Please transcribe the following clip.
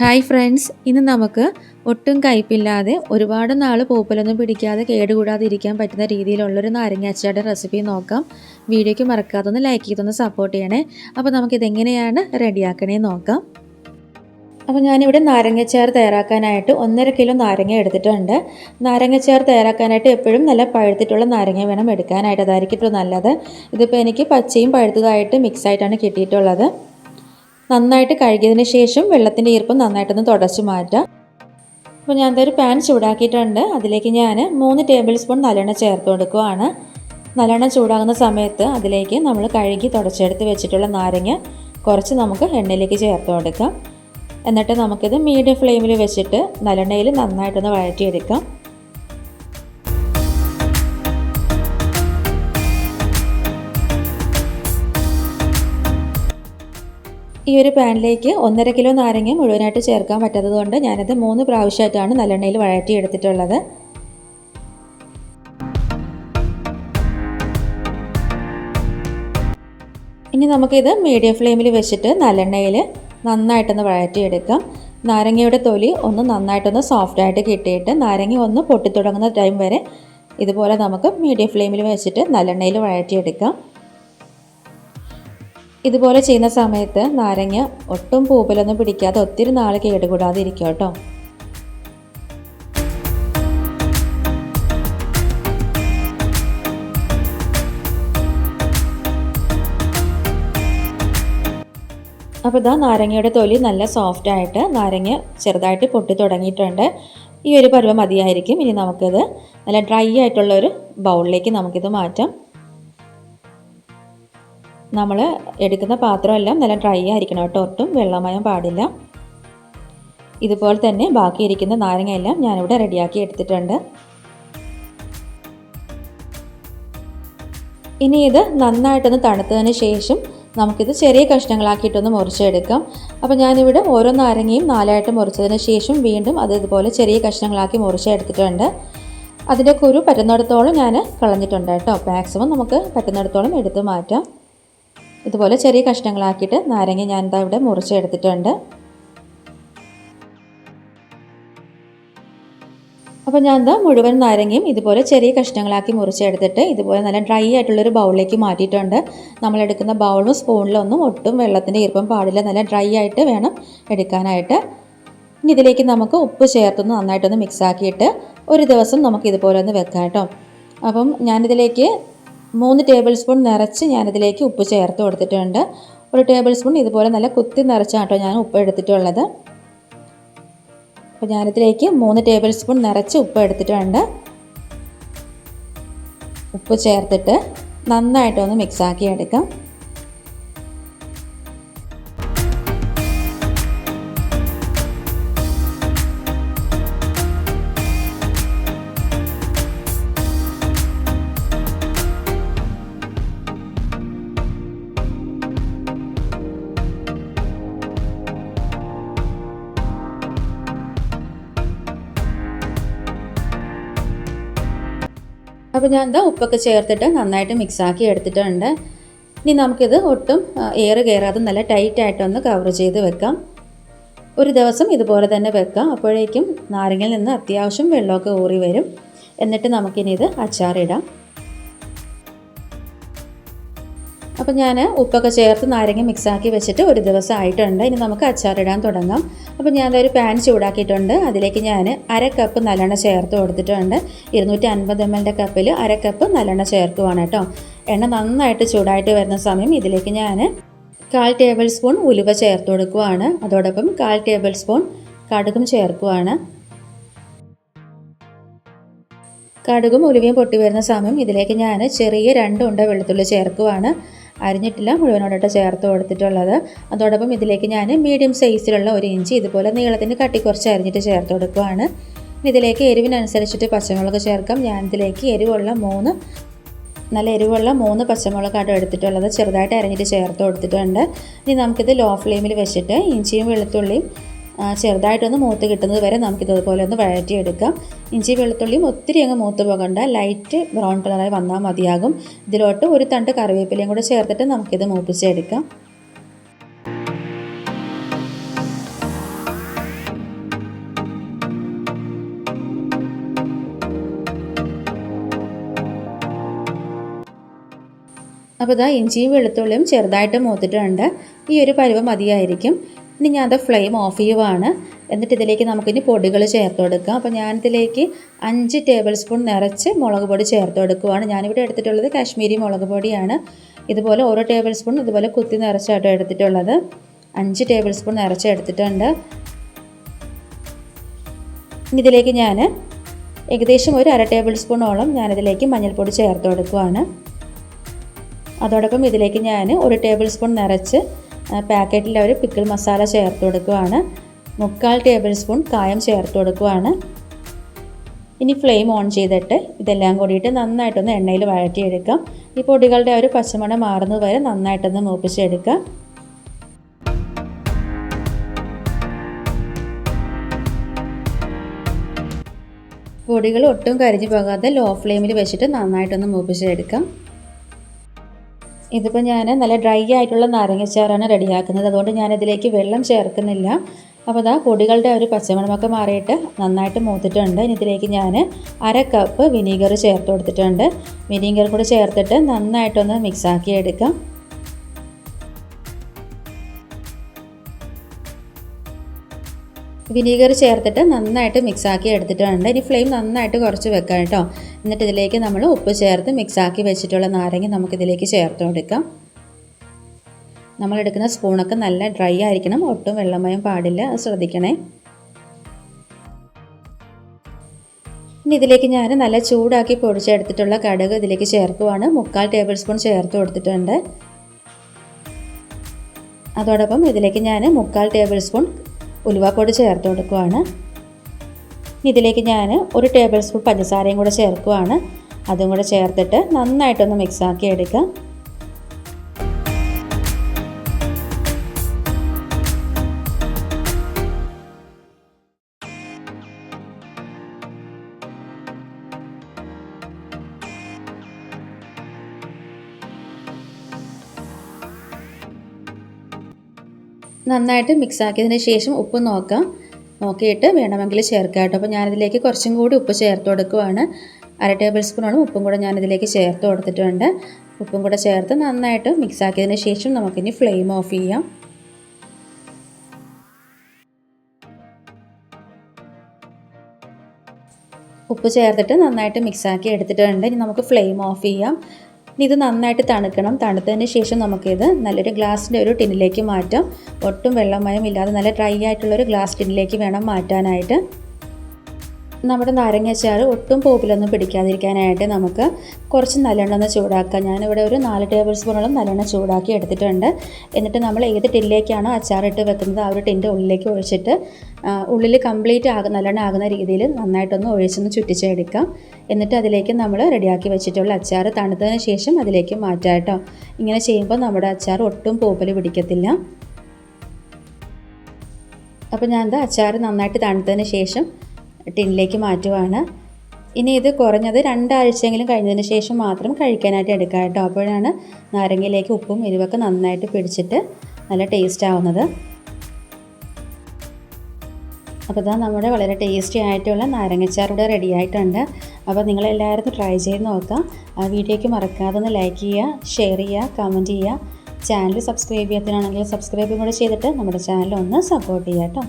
Hi friends ഇന്ന് നമുക്ക് ഒട്ടും കയ്പില്ലാതെ ഒരുപാട് നാൾ പൂപ്പലൊന്നും പിടിക്കാതെ കേടുകൂടാതെ ഇരിക്കാൻ പറ്റുന്ന രീതിയിലുള്ളൊരു നാരങ്ങ അച്ചാറുടെ റെസിപ്പി നോക്കാം. വീഡിയോയ്ക്ക് മറക്കാതെ ഒന്ന് ലൈക്ക് ചെയ്തൊന്ന് സപ്പോർട്ട് ചെയ്യണേ. അപ്പോൾ നമുക്കിതെങ്ങനെയാണ് റെഡിയാക്കണേ നോക്കാം. അപ്പോൾ ഞാനിവിടെ നാരങ്ങച്ചാർ തയ്യാറാക്കാനായിട്ട് ഒന്നര കിലോ നാരങ്ങ എടുത്തിട്ടുണ്ട്. നാരങ്ങച്ചാർ തയ്യാറാക്കാനായിട്ട് എപ്പോഴും നല്ല പഴുത്തിട്ടുള്ള നാരങ്ങ വേണം എടുക്കാനായിട്ട്. അതായിരിക്കും നല്ലത്. ഇതിപ്പോൾ എനിക്ക് പച്ചയും പഴുത്തതായിട്ട് മിക്സ് ആയിട്ടാണ് കിട്ടിയിട്ടുള്ളത്. നന്നായിട്ട് കഴുകിയതിന് ശേഷം വെള്ളത്തിന്റെ ഈർപ്പം നന്നായിട്ടൊന്ന് തുടച്ച് മാറ്റാം. അപ്പോൾ ഞാൻ ഒരു പാൻ ചൂടാക്കിയിട്ടുണ്ട്. അതിലേക്ക് ഞാൻ മൂന്ന് ടേബിൾ സ്പൂൺ നല്ലെണ്ണ ചേർത്ത് കൊടുക്കുകയാണ് നല്ലെണ്ണ ചൂടാകുന്ന സമയത്ത് അതിലേക്ക് നമ്മൾ കഴുകി തുടച്ചെടുത്ത് വെച്ചിട്ടുള്ള നാരങ്ങ കുറച്ച് നമുക്ക് എണ്ണയിലേക്ക് ചേർത്ത് കൊടുക്കാം. എന്നിട്ട് നമുക്കിത് മീഡിയം ഫ്ലെയിമിൽ വെച്ചിട്ട് നല്ലെണ്ണയിൽ നന്നായിട്ടൊന്ന് വഴറ്റിയെടുക്കാം. ഈ ഒരു പാനിലേക്ക് ഒന്നര കിലോ നാരങ്ങ മുഴുവനായിട്ട് ചേർക്കാൻ പറ്റാത്തത് കൊണ്ട് ഞാനത് മൂന്ന് പ്രാവശ്യമായിട്ടാണ് നല്ലെണ്ണയിൽ വഴറ്റി എടുത്തിട്ടുള്ളത് ഇനി നമുക്കിത് മീഡിയം ഫ്ലെയിമിൽ വെച്ചിട്ട് നല്ലെണ്ണയിൽ നന്നായിട്ടൊന്ന് വഴറ്റിയെടുക്കാം. നാരങ്ങയുടെ തൊലി ഒന്ന് നന്നായിട്ടൊന്ന് സോഫ്റ്റായിട്ട് കിട്ടിയിട്ട് നാരങ്ങ ഒന്ന് പൊട്ടിത്തുടങ്ങുന്ന ടൈം വരെ ഇതുപോലെ നമുക്ക് മീഡിയം ഫ്ലെയിമിൽ വെച്ചിട്ട് നല്ലെണ്ണയിൽ വഴറ്റിയെടുക്കാം. ഇതുപോലെ ചെയ്യുന്ന സമയത്ത് നാരങ്ങ ഒട്ടും പൂപ്പലൊന്നും പിടിക്കാതെ ഒത്തിരി നാൾ കേടുകൂടാതെ ഇരിക്കും കേട്ടോ. അപ്പോൾ ഇതാ നാരങ്ങയുടെ തൊലി നല്ല സോഫ്റ്റ് ആയിട്ട് നാരങ്ങ ചെറുതായിട്ട് പൊട്ടി തുടങ്ങിയിട്ടുണ്ട്. ഈ ഒരു പരുവം മതിയായിരിക്കും. ഇനി നമുക്കിത് നല്ല ഡ്രൈ ആയിട്ടുള്ള ഒരു ബൗളിലേക്ക് നമുക്കിത് മാറ്റാം. നമ്മൾ എടുക്കുന്ന പാത്രമെല്ലാം നല്ല ഡ്രൈ ആയിരിക്കണം കേട്ടോ. ഒട്ടും വെള്ളമയം പാടില്ല. ഇതുപോലെ തന്നെ ബാക്കിയിരിക്കുന്ന നാരങ്ങയെല്ലാം ഞാനിവിടെ റെഡിയാക്കി എടുത്തിട്ടുണ്ട്. ഇനി ഇത് നന്നായിട്ടൊന്ന് തണുത്തതിന് ശേഷം നമുക്കിത് ചെറിയ കഷ്ണങ്ങളാക്കിയിട്ടൊന്ന് മുറിച്ചെടുക്കാം. അപ്പോൾ ഞാനിവിടെ ഓരോ നാരങ്ങയും നാലായിട്ട് മുറിച്ചതിന് ശേഷം വീണ്ടും അത് ഇതുപോലെ ചെറിയ കഷ്ണങ്ങളാക്കി മുറിച്ചെടുത്തിട്ടുണ്ട്. അതിന്റെ കുരു പറ്റുന്നിടത്തോളം ഞാൻ കളഞ്ഞിട്ടുണ്ട് കേട്ടോ. മാക്സിമം നമുക്ക് പറ്റുന്നിടത്തോളം എടുത്ത് മാറ്റാം. ഇതുപോലെ ചെറിയ കഷ്ണങ്ങളാക്കിയിട്ട് നാരങ്ങ ഞാൻ ഇതാ ഇവിടെ മുറിച്ചെടുത്തിട്ടുണ്ട് അപ്പോൾ ഞാൻ എന്താ മുഴുവൻ നാരങ്ങയും ഇതുപോലെ ചെറിയ കഷ്ണങ്ങളാക്കി മുറിച്ചെടുത്തിട്ട് ഇതുപോലെ നല്ല ഡ്രൈ ആയിട്ടുള്ളൊരു ബൗളിലേക്ക് മാറ്റിയിട്ടുണ്ട്. നമ്മളെടുക്കുന്ന ബൗളും സ്പൂണിലൊന്നും ഒട്ടും വെള്ളത്തിന്റെ ഈർപ്പം പാടില്ല. നല്ല ഡ്രൈ ആയിട്ട് വേണം എടുക്കാനായിട്ട്. ഇനി ഇതിലേക്ക് നമുക്ക് ഉപ്പ് ചേർത്തൊന്ന് നന്നായിട്ടൊന്ന് മിക്സ് ആക്കിയിട്ട് ഒരു ദിവസം നമുക്ക് ഇതുപോലെ ഒന്ന് വെക്കാം കേട്ടോ. അപ്പം ഞാനിതിലേക്ക് മൂന്ന് ടേബിൾ സ്പൂൺ നിറച്ച് ഞാനിതിലേക്ക് ഉപ്പ് ചേർത്ത് കൊടുത്തിട്ടുണ്ട്. ഒരു ടേബിൾ സ്പൂൺ ഇതുപോലെ നല്ല കുത്തി നിറച്ചാട്ടോ ഞാൻ ഉപ്പ് എടുത്തിട്ടുള്ളത്. അപ്പോൾ ഞാനിതിലേക്ക് മൂന്ന് ടേബിൾ സ്പൂൺ നിറച്ച് ഉപ്പ് എടുത്തിട്ടുണ്ട്. ഉപ്പ് ചേർത്തിട്ട് നന്നായിട്ടൊന്ന് മിക്സാക്കി എടുക്കാം. അപ്പോൾ ഞാൻ എന്താ ഉപ്പൊക്കെ ചേർത്തിട്ട് നന്നായിട്ട് മിക്സാക്കി എടുത്തിട്ടുണ്ട്. ഇനി നമുക്കിത് ഒട്ടും എയർ കയറാതെ നല്ല ടൈറ്റായിട്ടൊന്ന് കവർ ചെയ്ത് വെക്കാം. ഒരു ദിവസം ഇതുപോലെ തന്നെ വെക്കാം. അപ്പോഴേക്കും നാരങ്ങയിൽ നിന്ന് അത്യാവശ്യം വെള്ളമൊക്കെ ഊറി വരും. എന്നിട്ട് നമുക്കിനി ഇത് അച്ചാറിടാം. അപ്പോൾ ഞാൻ ഉപ്പൊക്കെ ചേർത്ത് നാരങ്ങ മിക്സാക്കി വെച്ചിട്ട് ഒരു ദിവസം ആയിട്ടുണ്ട് ഇനി നമുക്ക് അച്ചാറിടാൻ തുടങ്ങാം. അപ്പോൾ ഞാൻ ഒരു പാൻ ചൂടാക്കിയിട്ടുണ്ട്. അതിലേക്ക് ഞാൻ അര കപ്പ് നല്ലെണ്ണ ചേർത്ത് കൊടുത്തിട്ടുണ്ട്. ഇരുന്നൂറ്റി അൻപത് എം എല്ലിന്റെ കപ്പിൽ അര കപ്പ് നല്ലെണ്ണ ചേർക്കുവാണ് കേട്ടോ. എണ്ണ നന്നായിട്ട് ചൂടായിട്ട് വരുന്ന സമയം ഇതിലേക്ക് ഞാൻ കാൽ ടേബിൾ സ്പൂൺ ഉലുവ ചേർത്ത് കൊടുക്കുവാണ്. അതോടൊപ്പം കാൽ ടേബിൾ സ്പൂൺ കടുകും ചേർക്കുവാണ്. കടുകും ഉലുവയും പൊട്ടി വരുന്ന സമയം ഇതിലേക്ക് ഞാൻ ചെറിയ രണ്ട് ഉണ്ട വെളുത്തുള്ളി ചേർക്കുവാണ്. അരിഞ്ഞിട്ടില്ല മുഴുവനോടായിട്ട് ചേർത്ത് കൊടുത്തിട്ടുള്ളത്. അതോടൊപ്പം ഇതിലേക്ക് ഞാൻ മീഡിയം സൈസിലുള്ള ഒരു ഇഞ്ചി ഇതുപോലെ നീളത്തിന് കട്ടി കുറച്ച് അരിഞ്ഞിട്ട് ചേർത്ത് കൊടുക്കുവാണ്. ഇതിലേക്ക് എരിവിനനുസരിച്ചിട്ട് പച്ചമുളക് ചേർക്കാം. ഞാൻ ഇതിലേക്ക് എരിവുള്ള മൂന്ന് നല്ല എരിവുള്ള മൂന്ന് പച്ചമുളകാണ് എടുത്തിട്ടുള്ളത്. ചെറുതായിട്ട് അരിഞ്ഞിട്ട് ചേർത്ത് കൊടുത്തിട്ടുണ്ട്. ഇനി നമുക്കിത് ലോ ഫ്ലെയിമിൽ വെച്ചിട്ട് ഇഞ്ചിയും വെളുത്തുള്ളിയും ചെറുതായിട്ടൊന്ന് മൂത്ത് കിട്ടുന്നത് വരെ നമുക്ക് ഇതുപോലെ ഒന്ന് വഴറ്റിയെടുക്കാം. ഇഞ്ചി വെളുത്തുള്ളിയും ഒത്തിരി അങ്ങ് മൂത്ത് പോകണ്ട. ലൈറ്റ് ബ്രൗൺ കളറായി വന്നാൽ മതിയാകും. ഇതിലോട്ട് ഒരു തണ്ട് കറിവേപ്പിലയും കൂടെ ചേർത്തിട്ട് നമുക്കിത് മൂപ്പിച്ചെടുക്കാം. അപ്പോൾ ഇതാ ഇഞ്ചിയും വെളുത്തുള്ളിയും ചെറുതായിട്ട് മൂത്തിട്ടുണ്ട്. ഈ ഒരു പരുവം മതിയായിരിക്കും. ഇനി ഞാൻ അത് ഫ്ലെയിം ഓഫ് ചെയ്യുവാണ്. എന്നിട്ട് ഇതിലേക്ക് നമുക്കിനി പൊടികൾ ചേർത്ത് കൊടുക്കാം. അപ്പോൾ ഞാനിതിലേക്ക് അഞ്ച് ടേബിൾ സ്പൂൺ നിറച്ച് മുളക് പൊടി ചേർത്ത് കൊടുക്കുവാണ്. ഞാനിവിടെ എടുത്തിട്ടുള്ളത് കാശ്മീരി മുളക് പൊടിയാണ്. ഇതുപോലെ ഓരോ ടേബിൾ സ്പൂൺ ഇതുപോലെ കുത്തി നിറച്ചാട്ടോ എടുത്തിട്ടുള്ളത്. അഞ്ച് ടേബിൾ സ്പൂൺ നിറച്ച് എടുത്തിട്ടുണ്ട്. ഇനി ഇതിലേക്ക് ഞാൻ ഏകദേശം ഒരു അര ടേബിൾ സ്പൂണോളം ഞാനിതിലേക്ക് മഞ്ഞൾപ്പൊടി ചേർത്ത് കൊടുക്കുവാണ്. അതോടൊപ്പം ഇതിലേക്ക് ഞാൻ ഒരു ടേബിൾ സ്പൂൺ നിറച്ച് പാക്കറ്റിൽ അവർ പിക്കിൾ മസാല ചേർത്ത് കൊടുക്കുകയാണ് മുക്കാൽ ടേബിൾ സ്പൂൺ കായം ചേർത്ത് കൊടുക്കുകയാണ് ഇനി ഫ്ലെയിം ഓൺ ചെയ്തിട്ട് ഇതെല്ലാം കൂടിയിട്ട് നന്നായിട്ടൊന്ന് എണ്ണയിൽ വഴറ്റിയെടുക്കാം. ഈ പൊടികളുടെ ഒരു പച്ചമണം മാറുന്നത് വരെ നന്നായിട്ടൊന്ന് മൂപ്പിച്ചെടുക്കാം. പൊടികൾ ഒട്ടും കരിഞ്ഞു പോകാതെ ലോ ഫ്ലെയിമിൽ വെച്ചിട്ട് നന്നായിട്ടൊന്ന് മൂപ്പിച്ചെടുക്കാം. ഇതിപ്പോൾ ഞാൻ നല്ല ഡ്രൈ ആയിട്ടുള്ള നാരങ്ങച്ചാറാണ് റെഡിയാക്കുന്നത്. അതുകൊണ്ട് ഞാൻ ഇതിലേക്ക് വെള്ളം ചേർക്കുന്നില്ല. അപ്പോൾ അതാ പൊടികളുടെ ഒരു പച്ചമണമൊക്കെ മാറിയിട്ട് നന്നായിട്ട് മൂത്തിട്ടുണ്ട്. ഇനി ഇതിലേക്ക് ഞാൻ അര കപ്പ് വിനീഗർ ചേർത്ത് കൊടുത്തിട്ടുണ്ട്. വിനീഗർ കൂടി ചേർത്തിട്ട് നന്നായിട്ടൊന്ന് മിക്സാക്കി എടുക്കാം. വിനീഗർ ചേർത്തിട്ട് നന്നായിട്ട് മിക്സാക്കി എടുത്തിട്ടുണ്ട്. ഇനി ഫ്ലെയിം നന്നായിട്ട് കുറച്ച് വെക്കാം കേട്ടോ. എന്നിട്ട് ഇതിലേക്ക് നമ്മൾ ഉപ്പ് ചേർത്ത് മിക്സാക്കി വെച്ചിട്ടുള്ള നാരങ്ങ നമുക്കിതിലേക്ക് ചേർത്ത് കൊടുക്കാം നമ്മൾ എടുക്കുന്ന സ്പൂണൊക്കെ നല്ല ഡ്രൈ ആയിരിക്കണം. ഒട്ടും വെള്ളമയം പാടില്ല. ശ്രദ്ധിക്കണേ. ഇനി ഇതിലേക്ക് ഞാൻ നല്ല ചൂടാക്കി പൊടിച്ചെടുത്തിട്ടുള്ള കടുക് ഇതിലേക്ക് ചേർക്കുവാണ്. മുക്കാൽ ടേബിൾ സ്പൂൺ ചേർത്ത് കൊടുത്തിട്ടുണ്ട്. അതോടൊപ്പം ഇതിലേക്ക് ഞാൻ മുക്കാൽ ടേബിൾ സ്പൂൺ ഉലുവാപ്പൊടി ചേർത്ത് കൊടുക്കുവാണ്. ഇതിലേക്ക് ഞാൻ ഒരു ടേബിൾ സ്പൂൺ പഞ്ചസാരയും കൂടെ ചേർക്കുവാണ്. അതും കൂടെ ചേർത്തിട്ട് നന്നായിട്ടൊന്ന് മിക്സാക്കി എടുക്കാം. നന്നായിട്ട് മിക്സ് ആക്കിയതിന് ശേഷം ഉപ്പ് നോക്കാം. നോക്കിയിട്ട് വേണമെങ്കിൽ ചേർക്കാം കേട്ടോ. അപ്പോൾ ഞാനിതിലേക്ക് കുറച്ചും കൂടി ഉപ്പ് ചേർത്ത് കൊടുക്കുവാണ്. അര ടേബിൾ സ്പൂണാണ് ഉപ്പും കൂടെ ഞാനിതിലേക്ക് ചേർത്ത് കൊടുത്തിട്ടുണ്ട്. ഉപ്പും കൂടെ ചേർത്ത് നന്നായിട്ട് മിക്സ് ആക്കിയതിന് ശേഷം നമുക്കിനി ഫ്ലെയിം ഓഫ് ചെയ്യാം. ഉപ്പ് ചേർത്തിട്ട് നന്നായിട്ട് മിക്സാക്കി എടുത്തിട്ടുണ്ട്. ഇനി നമുക്ക് ഫ്ലെയിം ഓഫ് ചെയ്യാം. ഇനി ഇത് നന്നായിട്ട് തണുക്കണം. തണുത്തതിന് ശേഷം നമുക്കിത് നല്ലൊരു ഗ്ലാസിന്റെ ഒരു ടിന്നിലേക്ക് മാറ്റാം. ഒട്ടും വെള്ളമയം ഇല്ലാതെ നല്ല ഡ്രൈ ആയിട്ടുള്ളൊരു ഗ്ലാസ് ടിന്നിലേക്ക് വേണം മാറ്റാനായിട്ട്. നമ്മുടെ നാരങ്ങച്ചാറ് ഒട്ടും പോപ്പിലൊന്നും പിടിക്കാതിരിക്കാനായിട്ട് നമുക്ക് കുറച്ച് നല്ലെണ്ണ ഒന്ന് ചൂടാക്കാം. ഞാനിവിടെ ഒരു നാല് ടേബിൾ സ്പൂണോളം നല്ലെണ്ണ ചൂടാക്കി എടുത്തിട്ടുണ്ട്. എന്നിട്ട് നമ്മൾ ഏത് ടിന്നിലേക്കാണോ അച്ചാറിട്ട് വെക്കുന്നത് ആ ഒരു ടിന്റെ ഉള്ളിലേക്ക് ഒഴിച്ചിട്ട് ഉള്ളിൽ കംപ്ലീറ്റ് ആകുന്ന നല്ലെണ്ണ ആകുന്ന രീതിയിൽ നന്നായിട്ടൊന്ന് ഒഴിച്ചൊന്ന് ചുറ്റിച്ചെടുക്കാം. എന്നിട്ട് അതിലേക്ക് നമ്മൾ റെഡിയാക്കി വെച്ചിട്ടുള്ള അച്ചാർ തണുത്തതിന് ശേഷം അതിലേക്ക് മാറ്റാം കേട്ടോ. ഇങ്ങനെ ചെയ്യുമ്പോൾ നമ്മുടെ അച്ചാർ ഒട്ടും പോപ്പൽ പിടിക്കത്തില്ല. അപ്പോൾ ഞാൻ എന്താ അച്ചാർ നന്നായിട്ട് തണുത്തതിന് ശേഷം ടിന്നിലേക്ക് മാറ്റുവാണ്. ഇനി ഇത് കുറഞ്ഞത് രണ്ടാഴ്ചയെങ്കിലും കഴിഞ്ഞതിന് ശേഷം മാത്രം കഴിക്കാനായിട്ട് എടുക്കുക കേട്ടോ. അപ്പോഴാണ് നാരങ്ങയിലേക്ക് ഉപ്പും എരിവൊക്കെ നന്നായിട്ട് പിടിച്ചിട്ട് നല്ല ടേസ്റ്റ് ആവുന്നത്. അപ്പോൾ ഇതാ നമ്മുടെ വളരെ ടേസ്റ്റി ആയിട്ടുള്ള നാരങ്ങച്ചാർ ഇവിടെ റെഡി ആയിട്ടുണ്ട്. അപ്പോൾ നിങ്ങളെല്ലാവരും ട്രൈ ചെയ്ത് നോക്കാം. ആ വീഡിയോയ്ക്ക് മറക്കാതെ ഒന്ന് ലൈക്ക് ചെയ്യുക ഷെയർ ചെയ്യുക കമന്റ് ചെയ്യുക. ചാനൽ സബ്സ്ക്രൈബ് ചെയ്യാത്തതിനാണെങ്കിൽ സബ്സ്ക്രൈബും കൂടെ ചെയ്തിട്ട് നമ്മുടെ ചാനൽ ഒന്ന് സപ്പോർട്ട് ചെയ്യാം കേട്ടോ.